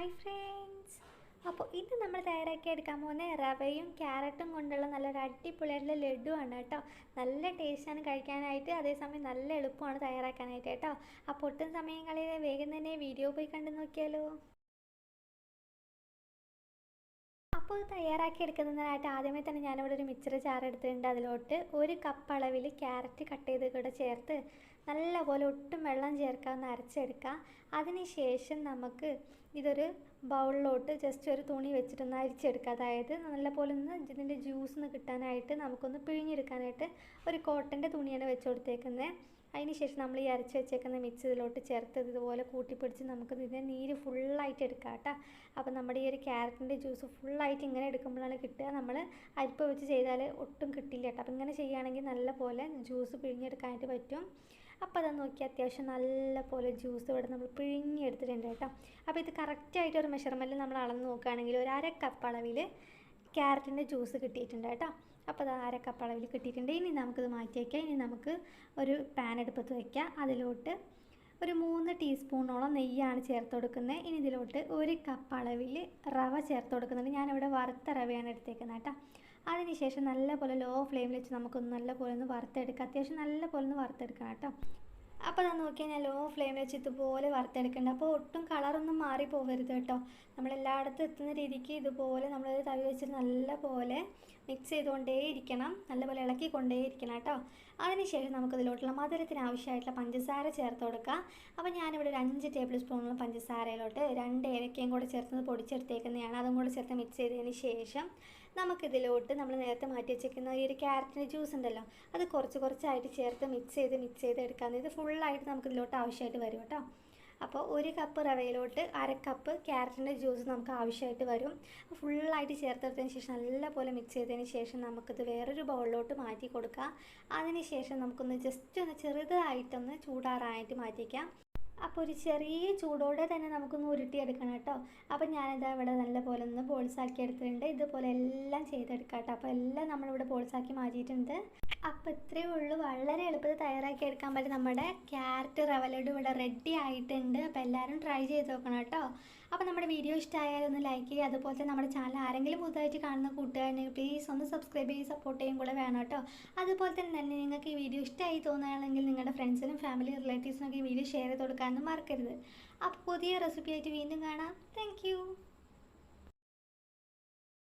Hi friends അപ്പോൾ ഇത് നമ്മൾ തയ്യാറാക്കി എടുക്കാൻ പോകുന്ന റവയും ക്യാരറ്റും കൊണ്ടുള്ള നല്ലൊരു അടിപൊളിയായിട്ടുള്ള ലഡുവാണ് കേട്ടോ. നല്ല ടേസ്റ്റാണ് കഴിക്കാനായിട്ട് അതേസമയം നല്ല എളുപ്പമാണ് തയ്യാറാക്കാനായിട്ട് കേട്ടോ. അപ്പോൾ ഒട്ടും സമയം വേഗം തന്നെ വീഡിയോ പോയി കണ്ടു നോക്കിയാലോ. അപ്പോൾ ഇത് തയ്യാറാക്കി എടുക്കുന്നതിനായിട്ട് ആദ്യമേ തന്നെ ഞാനിവിടെ ഒരു മിക്സർ ചാർ എടുത്തിട്ടുണ്ട്. അതിലോട്ട് ഒരു കപ്പ് അളവിൽ ക്യാരറ്റ് കട്ട് ചെയ്ത് കൂടെ ചേർത്ത് നല്ലപോലെ ഒട്ടും വെള്ളം ചേർക്കാതെ അരച്ചെടുക്കുക അതിനുശേഷം നമുക്ക് ഇതൊരു ബൗളിലോട്ട് ജസ്റ്റ് ഒരു തുണി വെച്ചിട്ടൊന്ന് അരിച്ചെടുക്കുക അതായത് നല്ലപോലെ ഒന്ന് ഇതിന്റെ ജ്യൂസ് ഒന്ന് കിട്ടാനായിട്ട് നമുക്കൊന്ന് പിഴിഞ്ഞെടുക്കാനായിട്ട് ഒരു കോട്ടന്റെ തുണിയാണ് വെച്ച് കൊടുത്തേക്കുന്നത്. അതിന് ശേഷം നമ്മൾ ഈ അരച്ച് വെച്ചേക്കുന്ന മിക്സ് ഇതിലോട്ട് ചേർത്ത് ഇതുപോലെ കൂട്ടിപ്പിടിച്ച് നമുക്ക് ഇതിന്റെ നീര് ഫുള്ളായിട്ട് എടുക്കാം കേട്ടോ. അപ്പോൾ നമ്മുടെ ഈ ഒരു ക്യാരറ്റിന്റെ ജ്യൂസ് ഫുള്ളായിട്ട് ഇങ്ങനെ എടുക്കുമ്പോഴാണ് കിട്ടുക. നമ്മൾ അരിപ്പ് വെച്ച് ചെയ്താൽ ഒട്ടും കിട്ടില്ല കേട്ടോ. അപ്പോൾ ഇങ്ങനെ ചെയ്യുകയാണെങ്കിൽ നല്ല പോലെ ജ്യൂസ് പിഴിഞ്ഞെടുക്കാനായിട്ട് പറ്റും. അപ്പോൾ അത് നോക്കി അത്യാവശ്യം നല്ല പോലെ ജ്യൂസ് ഇവിടെ നമ്മൾ പിഴിഞ്ഞെടുത്തിട്ടുണ്ട് കേട്ടോ. അപ്പോൾ ഇത് കറക്റ്റായിട്ട് ഒരു മെഷർമെന്റിൽ നമ്മൾ അളന്ന് നോക്കുകയാണെങ്കിൽ ഒരു അര കപ്പ് അളവിൽ ക്യാരറ്റിന്റെ ജ്യൂസ് കിട്ടിയിട്ടുണ്ട് കേട്ടോ. അപ്പോൾ അത് അര കപ്പ് അളവിൽ കിട്ടിയിട്ടുണ്ട്. ഇനി നമുക്കിത് മാറ്റി വയ്ക്കാം ഇനി നമുക്ക് ഒരു പാൻ എടുപ്പത്ത് വയ്ക്കാം അതിലോട്ട് ഒരു മൂന്ന് ടീസ്പൂണോളം നെയ്യാണ് ചേർത്ത് കൊടുക്കുന്നത്. ഇനി ഇതിലോട്ട് ഒരു കപ്പ് അളവിൽ റവ ചേർത്ത് കൊടുക്കുന്നുണ്ട്. ഞാനിവിടെ വറുത്ത റവയാണ് എടുത്തേക്കുന്നത് കേട്ടോ. അതിനുശേഷം നല്ലപോലെ ലോ ഫ്ലെയിമിൽ വെച്ച് നമുക്കൊന്ന് നല്ലപോലെ ഒന്ന് വറുത്തെടുക്കാം. അത്യാവശ്യം നല്ലപോലെ ഒന്ന് വറുത്തെടുക്കണം കേട്ടോ. അപ്പോൾ ഞാൻ നോക്കിയാൽ ഞാൻ ലോ ഫ്ലെയിമിൽ വെച്ച് ഇതുപോലെ വറുത്തെടുക്കേണ്ട അപ്പോൾ ഒട്ടും കളറൊന്നും മാറി പോകരുത് കേട്ടോ. നമ്മളെല്ലായിടത്തും എത്തുന്ന രീതിക്ക് ഇതുപോലെ നമ്മൾ തവി വെച്ചിട്ട് നല്ലപോലെ മിക്സ് ചെയ്തുകൊണ്ടേ ഇരിക്കണം നല്ലപോലെ ഇളക്കിക്കൊണ്ടേ ഇരിക്കണം കേട്ടോ. അതിനുശേഷം നമുക്കിതിലോട്ടുള്ള മധുരത്തിന് ആവശ്യമായിട്ടുള്ള പഞ്ചസാര ചേർത്ത് കൊടുക്കാം. അപ്പോൾ ഞാനിവിടെ ഒരു അഞ്ച് ടേബിൾ സ്പൂണുള്ള പഞ്ചസാരയിലോട്ട് രണ്ട് ഏലക്കയും കൂടെ ചേർത്ത് പൊടിച്ചെടുത്തേക്കുന്നതാണ്. അതും കൂടെ ചേർത്ത് മിക്സ് ചെയ്തതിന് ശേഷം നമുക്കിതിലോട്ട് നമ്മൾ നേരത്തെ മാറ്റി വെച്ചേക്കുന്ന ഈ ഒരു ക്യാരറ്റിന്റെ ജ്യൂസ് ഉണ്ടല്ലോ അത് കുറച്ച് കുറച്ചായിട്ട് ചേർത്ത് മിക്സ് ചെയ്ത് മിക്സ് ചെയ്ത് എടുക്കാം ഇത് ഫുള്ളായിട്ട് നമുക്കിതിലോട്ട് ആവശ്യമായിട്ട് വരും കേട്ടോ. അപ്പോൾ ഒരു കപ്പ് റവയിലോട്ട് അര കപ്പ് ക്യാരറ്റിന്റെ ജ്യൂസ് നമുക്ക് ആവശ്യമായിട്ട് വരും. ഫുള്ളായിട്ട് ചേർത്തെടുത്തതിന് ശേഷം നല്ലപോലെ മിക്സ് ചെയ്തതിന് ശേഷം നമുക്കിത് വേറൊരു ബൗളിലോട്ട് മാറ്റി കൊടുക്കാം. അതിന് ശേഷം നമുക്കൊന്ന് ജസ്റ്റ് ഒന്ന് ചെറുതായിട്ടൊന്ന് ചൂടാറാനായിട്ട് മാറ്റിക്കാം. അപ്പോൾ ഒരു ചെറിയ ചൂടോടെ തന്നെ നമുക്കൊന്ന് ഉരുട്ടിയെടുക്കണം കേട്ടോ. അപ്പോൾ ഞാനിതാ ഇവിടെ നല്ലപോലെ ഒന്ന് ബോൾസാക്കി എടുത്തിട്ടുണ്ട്. ഇതുപോലെ എല്ലാം ചെയ്തെടുക്കാം കേട്ടോ. അപ്പോൾ എല്ലാം നമ്മളിവിടെ ബോൾസാക്കി മാറ്റിയിട്ടുണ്ട്. അപ്പോൾ ഇത്രയേ ഉള്ളൂ. വളരെ എളുപ്പത്തിൽ തയ്യാറാക്കി എടുക്കാൻ പറ്റും നമ്മുടെ ക്യാരറ്റ് റവ ലഡു ഇവിടെ റെഡി ആയിട്ടുണ്ട്. അപ്പോൾ എല്ലാവരും ട്രൈ ചെയ്ത് നോക്കണം കേട്ടോ. അപ്പോൾ നമ്മുടെ വീഡിയോ ഇഷ്ടമായാലും ഒന്ന് ലൈക്ക് ചെയ്യുക. അതുപോലെ നമ്മുടെ ചാനൽ ആരെങ്കിലും പുതുതായിട്ട് കാണുന്ന കൂട്ടുകാരുണ്ടെങ്കിൽ പ്ലീസ് ഒന്ന് സബ്സ്ക്രൈബ് ചെയ്ത് സപ്പോർട്ട് ചെയ്യും കൂടെ വേണം കേട്ടോ. അതുപോലെ തന്നെ തന്നെ നിങ്ങൾക്ക് ഈ വീഡിയോ ഇഷ്ടമായി തോന്നുകയാണെങ്കിൽ നിങ്ങളുടെ ഫ്രണ്ട്സിനും ഫാമിലി റിലേറ്റീവ്സിനൊക്കെ ഈ വീഡിയോ ഷെയർ ചെയ്ത് കൊടുക്കാനൊന്നും മറക്കരുത്. അപ്പോൾ പുതിയ റെസിപ്പി ആയിട്ട് വീണ്ടും കാണാം. താങ്ക്